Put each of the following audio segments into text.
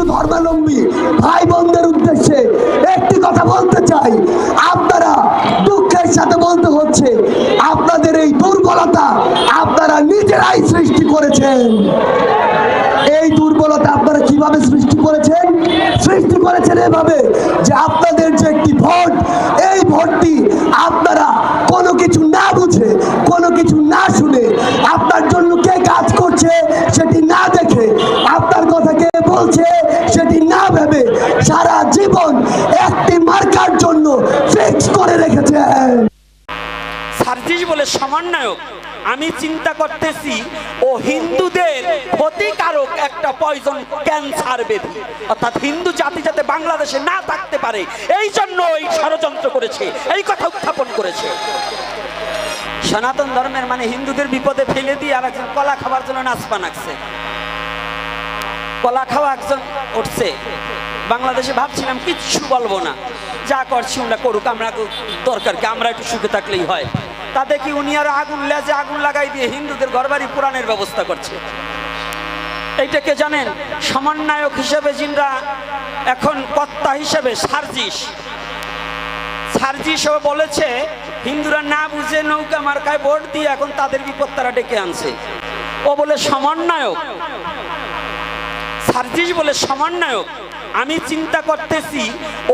হিন্দু ধর্মাবলম্বী ভাই বোনদের উদ্দেশ্যে একটি কথা বলতে চাই। আপনারা দুঃখের সাথে বলতে হচ্ছে, আপনাদের এই দুর্বলতা আপনারা নিজেরাই সৃষ্টি করেছেন। এই দুর্বলতা আপনারা কীভাবে সৃষ্টি করেছেন? সৃষ্টি করেছেন এভাবে যে আপনাদের যে একটি ভোট, এই ভোটটি আপনারা কোনো কিছু না বুঝে, কোনো কিছু না শুনে আপনার করে রেখেছেন সার্জিস বলে, সমন্বয়ক, আমি চিন্তা করতেছি, ও হিন্দুদের ক্ষতিকারক একটা পয়জন ক্যান্সার বেদি অর্থাৎ হিন্দু জাতি যাতে বাংলাদেশে না থাকতে পারে, এই জন্য এই ষড়যন্ত্র করেছে, এই কথা উত্থাপন করেছে। সনাতন ধর্মের মানে হিন্দুদের বিপদে ফেলে দিয়ে আর একজন কলা খাবার জন্য নাচপা নাকছে কলা খাওয়া একজন উঠছে। বাংলাদেশে ভাবছিলাম, কিচ্ছু বলব না। যা করছি আমরা করুক, আমরা দরকার কি, আমরা একটু সুখে থাকলেই হয়। তাতে কি উনি আর আগুন লেজে আগুন লাগাই দিয়ে হিন্দুদের ঘরবাড়ি পুরাণের ব্যবস্থা করছে? এইটাকে জানেন? সমন্বয়ক হিসেবে যিনরা এখন কর্তা হিসেবে সার্জিস। সার্জিস বলেছে, হিন্দুরা না বুঝে নৌকা মার্কায় ভোট দিয়ে এখন তাদের বিপদ তারা ডেকে আনছে। ও বলে সমন্বয়ক। সার্জিস বলে সমন্বয়ক। আমি চিন্তা করতেছি,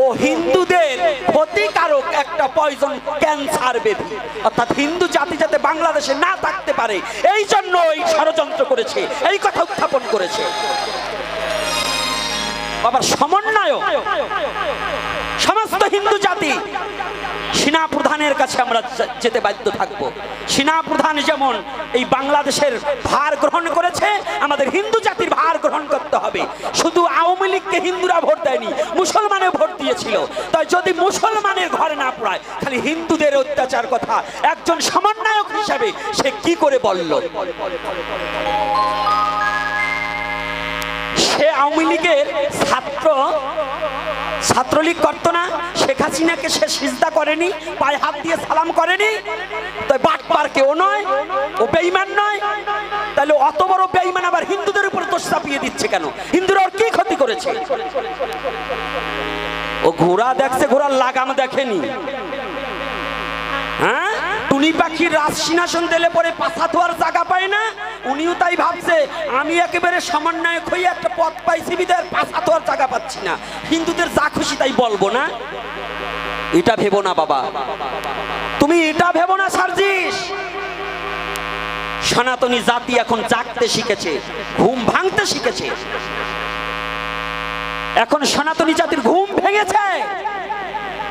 ও হিন্দুদের ক্ষতিকারক একটা পয়জন ক্যান্সার বেদি অর্থাৎ হিন্দু জাতি যাতে বাংলাদেশে না থাকতে পারে এই জন্য এই ষড়যন্ত্র করেছে, এই কথা উত্থাপন করেছে। বাবা সমন্বয়ক। সমস্ত হিন্দু জাতি সেনা প্রধানের কাছে আমরা যেতে বাধ্য থাকব। সেনা প্রধান যেমন এই বাংলাদেশের ভার গ্রহণ করেছে, আমাদের হিন্দু জাতির ভার গ্রহণ করতে হবে। শুধু আওয়ামী লীগকে হিন্দুরা ভোট দেয়নি মুসলমানে ভোট দিয়েছিল। তাই যদি মুসলমানের ঘরে না পড়ায় খালি হিন্দুদের অত্যাচার কথা একজন সমন্বয়ক হিসাবে সে কি করে বলল? সে আওয়ামী লীগের ছাত্র ছাত্রলীগ করতো না, শেখ হাসিনাকে সে সিজদা করেনি, পায়ে হাত দিয়ে সালাম করেনি। তাই বাটপার কেউ নয়, ও বেইমান নয়। তাহলে অত বড় বেইমান আবার হিন্দুদের উপর দোষ চাপিয়ে দিচ্ছে কেন? হিন্দুরা ওর কি ক্ষতি করেছে? ও ঘোড়া দেখছে, ঘোড়ার লাগাম দেখেনি। হ্যাঁ? টুনি পাখির রাজ সিংহাসন দিলে পরে পাছা ধোয়ার জায়গা পায় না? উনিও তাই ভাবছে, আমি একেবারে সমন্বয়ক হয়ে একটা পথ পাইছি বিদায় পাছা ধোয়ার জায়গা পাচ্ছি না। হিন্দুদের যা খুশি তাই বলব না? এটা ভেবো না বাবা। তুমি এটা ভেবো না, সার্জিস? সনাতনী জাতি এখন জাগতে শিখেছে, ঘুম ভাঙতে শিখেছে। এখন সনাতনী জাতির ঘুম ভেঙেছে।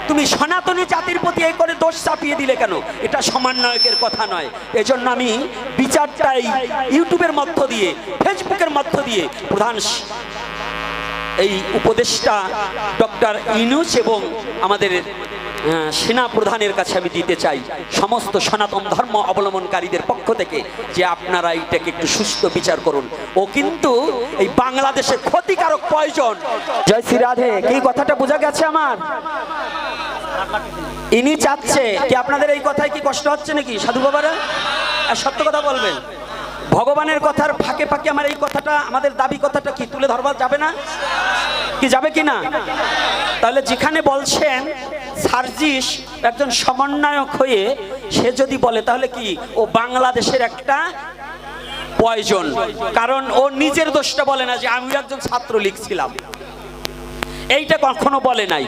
তুমি সনাতনী জাতির প্রতি এই করে দোষ চাপিয়ে দিলে কেন? এটা সমন্বয়কের কথা নয়। এজন্য আমি বিচারটাই ইউটিউবের মধ্য দিয়ে, ফেসবুকের মধ্য দিয়ে প্রধান এই উপদেষ্টা ডক্টর ইনুস এবং আমাদের সেনা প্রধানের কাছে আমি দিতে চাই সমস্ত সনাতন ধর্ম অবলম্বনকারীদের পক্ষ থেকে যে আপনারা এইটাকে একটু সুস্থ বিচার করুন। ও কিন্তু এই বাংলাদেশের ক্ষতিকারক প্রয়োজন। জয় শ্রী রাধে, কি কথাটা বোঝা গেছে আমার? ইনি চাচ্ছে কি আপনাদের এই কথায় কি কষ্ট হচ্ছে নাকি? সাধু বাবারা? আর সত্য কথা বলবেন। ভগবানের কথার ফাঁকে ফাঁকে আমার এই কথাটা, আমাদের দাবি কথাটা কি তুলে ধরবা যাবে না? কি যাবে কি না? তাহলে যেখানে বলছেন, সার্জিস একজন সমন্বয়ক হয়ে সে যদি বলে, তাহলে কি ও বাংলাদেশের একটা প্রয়োজন? কারণ ও নিজের দোষটা বলে না যে আমি একজন ছাত্রলীগ ছিলাম। এইটা কখনো বলে নাই।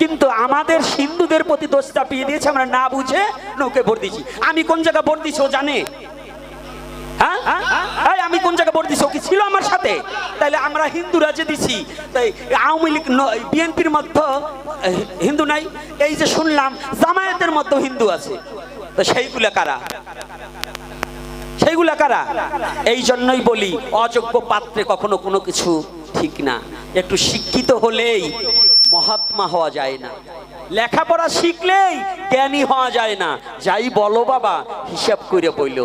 কিন্তু আমাদের হিন্দুদের প্রতি দোষ চাপিয়ে দিয়েছে, আমরা না বুঝে নৌকে ভোট দিয়েছি। আমি কোন জায়গায় ভোট দিছি ও জানে? হ্যাঁ? আমি কোন জায়গায় ভোট দিছি ও কি ছিল আমার সাথে? তাইলে আমরা হিন্দুরা যে দিছি, তাই আওয়ামী লীগ বিএনপির মধ্যে হিন্দু নাই? এই যে শুনলাম, জামায়াতের মধ্যে হিন্দু আছে। তো সেইগুলা কারা? সেইগুলা কারা? এই জন্যই বলি, অযোগ্য পাত্রে কখনো কোনো কিছু ঠিক না। একটু শিক্ষিত হলেই মহাত্মা হওয়া যায় না। লেখাপড়া শিখলেই জ্ঞানী হওয়া যায় না। যাই বলো বাবা, হিসাব করে বইল।